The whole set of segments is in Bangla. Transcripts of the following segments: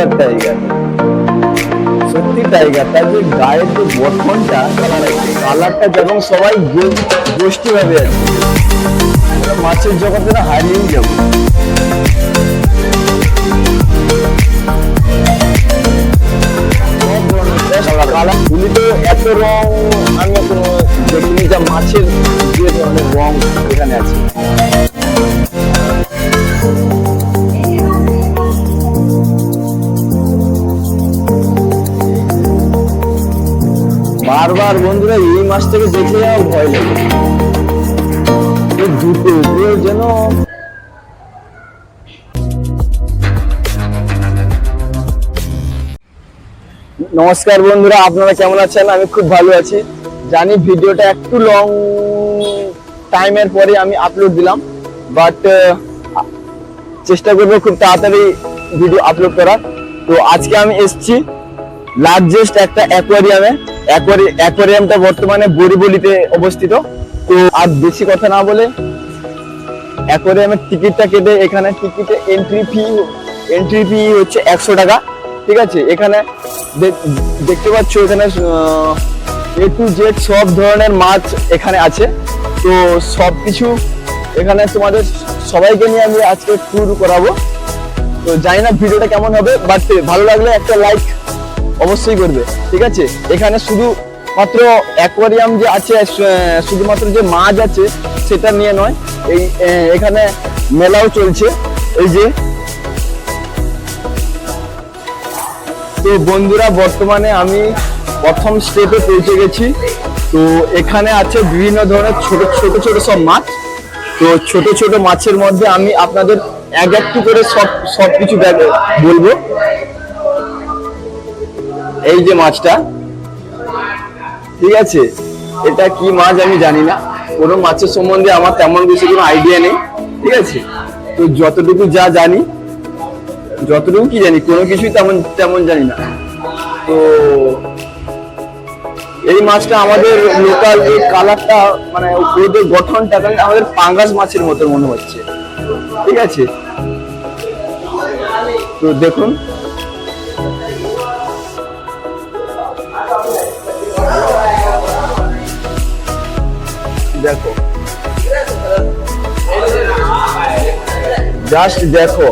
টাইগার টাইগার সত্যি টাইগার তার যে গায়ের যে গঠনটা কালারটা যেমন সবাই গোষ্ঠী ভাবে আছে। মাছের জগতে না হারিয়েই যাব। ফুলিতে এত রং, আমি কোনো দেখিনি মাছের যে ধরনের রং এখানে আছে। বারবার বন্ধুরা এই মাস থেকে দেখে আমার ভয় লাগে। দুটো যেন নমস্কার বন্ধুরা, আপনারা কেমন আছেন? আমি খুব ভালো আছি। জানি ভিডিওটা একটু লং টাইমের পরে আমি আপলোড দিলাম বাট চেষ্টা করব খুব তাড়াতাড়ি ভিডিও আপলোড করার। তো আজকে আমি এসছি লার্জেস্ট একটা অ্যাকোয়ারিয়ামে অ্যাকোয়ারিয়ামটা বর্তমানে বরিবলিতে অবস্থিত। তো আর বেশি কথা না বলে অ্যাকোয়ারিয়ামের টিকিটটা কেটে এখানে টিকিটে এন্ট্রি ফি এন্ট্রি ফি হচ্ছে একশো টাকা, ঠিক আছে? এখানে দেখ- দেখতে পাচ্ছ এখানে এ টু জেড সব ধরনের মাছ এখানে আছে। তো সব কিছু এখানে তোমাদের সবাইকে নিয়ে আমি আজকে ট্যুর করাবো। তো জানি না ভিডিওটা কেমন হবে বাট ভালো লাগলে একটা লাইক অবশ্যই করবে, ঠিক আছে? এখানে শুধু মাত্র অ্যাকোয়ারিয়াম যে আছে শুধুমাত্র যে মাছ আছে, সেটা নিয়ে নয়, এই এখানে মেলাও চলছে। এই যে, তো বন্ধুরা, বর্তমানে আমি প্রথম স্টেপে পৌঁছে গেছি। তো এখানে আছে বিভিন্ন ধরনের ছোট ছোট ছোট সব মাছ। তো ছোট ছোট মাছের মধ্যে আমি আপনাদের এক একটু করে সব সব কিছু বলব। এই যে মাছটা, ঠিক আছে? এটা কি মাছ আমি জানি না। কোনো মাছের সম্বন্ধে আমার তেমন বেশি কোনো আইডিয়া নেই, ঠিক আছে? তো যতটুকু যা জানি, যতটুকু কি জানি, কোনো কিছুই তেমন তেমন জানি না। তো এই মাছটা আমাদের লোকাল এই কালারটা মানে ওদের গঠনটা আমাদের পাঙ্গাস মাছের মতো মনে হচ্ছে। ঠিক আছে? তো দেখুন দেখো। জাস্ট দেখো।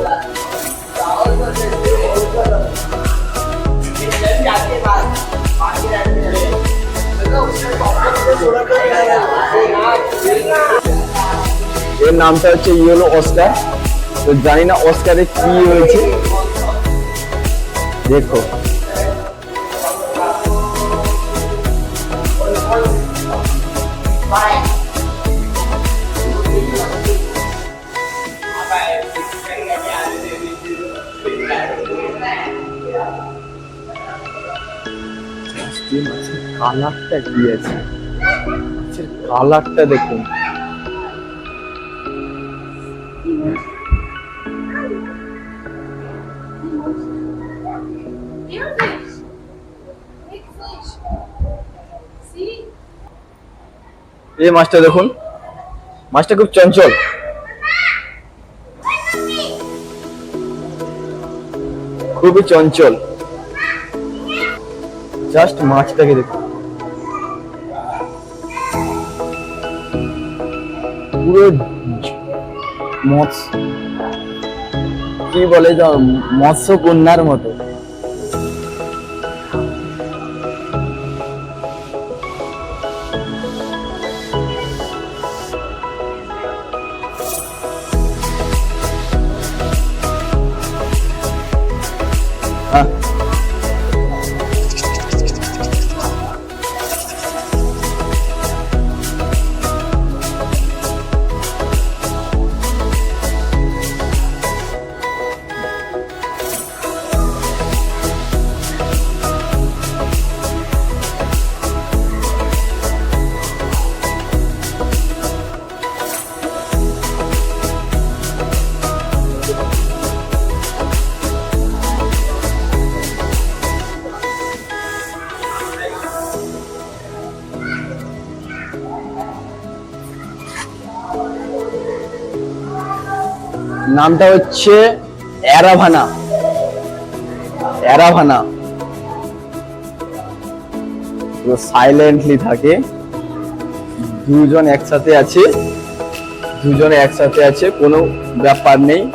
এর নামটা হচ্ছে ইয়েলো অস্কার। তো জানি না অস্কারে কি হয়েছে। দেখো। মাছের কালারটা কি আছে মাছের কালারটা দেখুন? এই মাছটা দেখুন, মাছটা খুব চঞ্চল। খুবই চঞ্চল। জাস্ট মাছটাকে দেখুন। পুরো মৎস্য কি বলে যে মৎস্য কন্যার মতো। হ্যাঁ নামটা হচ্ছে অ্যারাভানা। অ্যারাভানা। সাইলেন্টলি থাকে। দুজন একসাথে আছে। দুজনে একসাথে আছে, কোনো ব্যাপার নেই।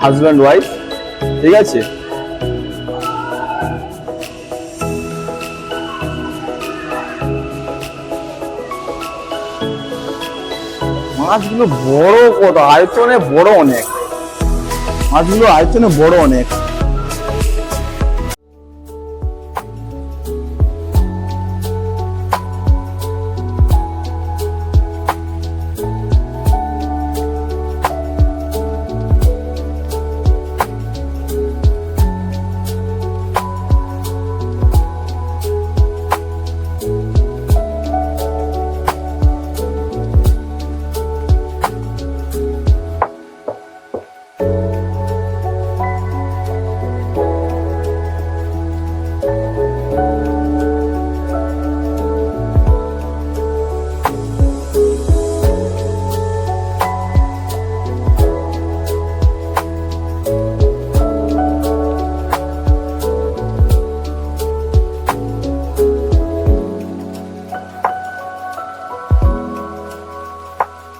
হাজব্যান্ড ওয়াইফ ঠিক আছে? মাছগুলো বড় কত আয়তনে বড় অনেক। মাছগুলো আয়তনে বড় অনেক।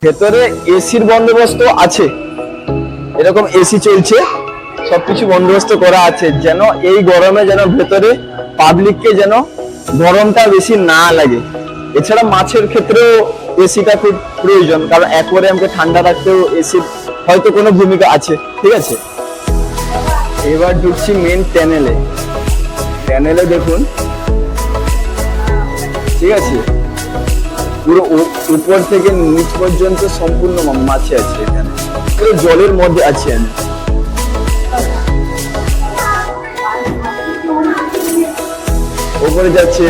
ভেতরে এসির বন্দোবস্ত আছে। এরকম এসি চলছে, সবকিছু বন্দোবস্ত করা আছে, যেন এই গরমে যেন ভেতরে পাবলিককে যেন গরমটা বেশি না লাগে। এছাড়া মাছের ক্ষেত্রেও এসিটা খুব প্রয়োজন, কারণ অ্যাকোয়ারিয়ামকে ঠান্ডা রাখতেও এসির হয়তো কোনো ভূমিকা আছে, ঠিক আছে? এবার ঢুকছি মেন ট্যানেলে ট্যানেলে দেখুন, ঠিক আছে? পুরো উপর থেকে নিচ পর্যন্ত সম্পূর্ণ মাছি মাছে আছে এখানে। পুরো জলের মধ্যে আছি আমি। ওপরে যাচ্ছে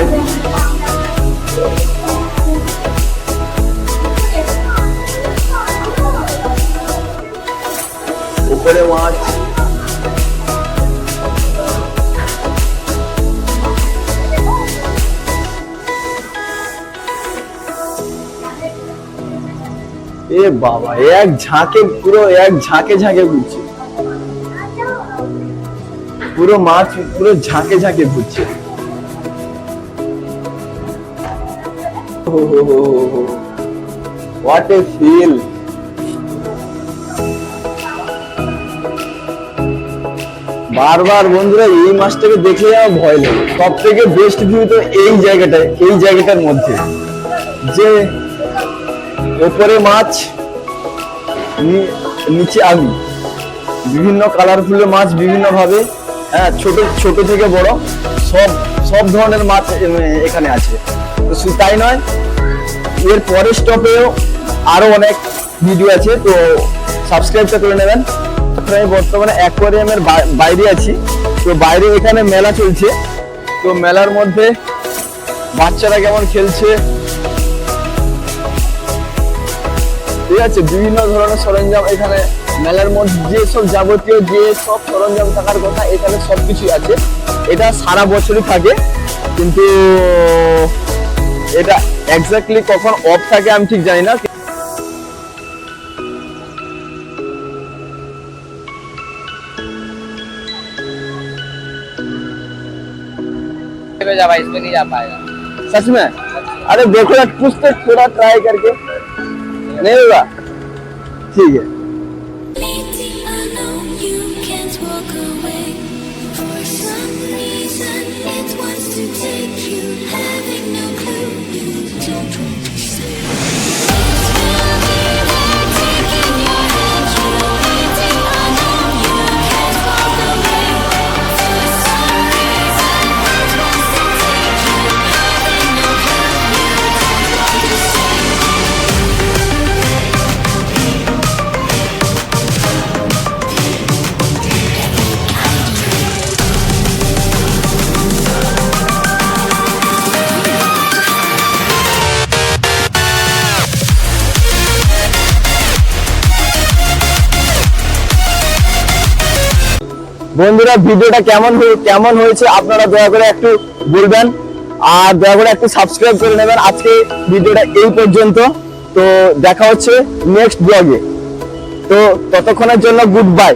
বাবা এক ঝাঁকে, পুরো এক ঝাঁকে ঝাঁকে ঘুরছে। পুরো মাছ পুরো ঝাঁকে ঝাঁকে ঘুরছে। হোয়াট এ ফিল বারবার বন্ধুরা, এই মাছটাকে দেখে আমার ভয় লাগে। সব থেকে বেস্ট ভিউ তো এই জায়গাটায়, এই জায়গাটার মধ্যে। যে ওপরে মাছ নিচে আমি বিভিন্ন কালারফুল মাছ বিভিন্ন ভাবে হ্যাঁ ছোট ছোট থেকে বড়, সব সব ধরনের মাছ এখানে আছে। তো তাই নয়, এর পরের স্টপেও আরও অনেক ভিডিও আছে, তো সাবস্ক্রাইবটা করে নেবেন। আমি বর্তমানে অ্যাকোয়ারিয়ামের বাইরে আছি, তো বাইরে এখানে মেলা চলছে। তো মেলার মধ্যে বাচ্চারা কেমন খেলছে ঠিক আছে বিভিন্ন ধরনের সরঞ্জাম এখানে মেলার মধ্যে যে সব যাবতীয় যে সব সরঞ্জাম থাকার কথা এখানে সবকিছুই আছে এটা সারা বছরই থাকে কিন্তু এটা এক্স্যাক্টলি কখন অফ থাকে আমি ঠিক জানি না पे जा भाई इसमें नहीं जा पाएगा सच में अरे देखो यार कुछ तो थोड़ा ट्राई करके Neuda. Sigue. বন্ধুরা, ভিডিওটা কেমন কেমন হয়েছে আপনারা দয়া করে একটু বলবেন। আর দয়া করে একটু সাবস্ক্রাইব করে নেবেন আজকে ভিডিওটা এই পর্যন্ত। তো দেখা হচ্ছে নেক্সট ব্লগে তো ততক্ষণের জন্য গুড বাই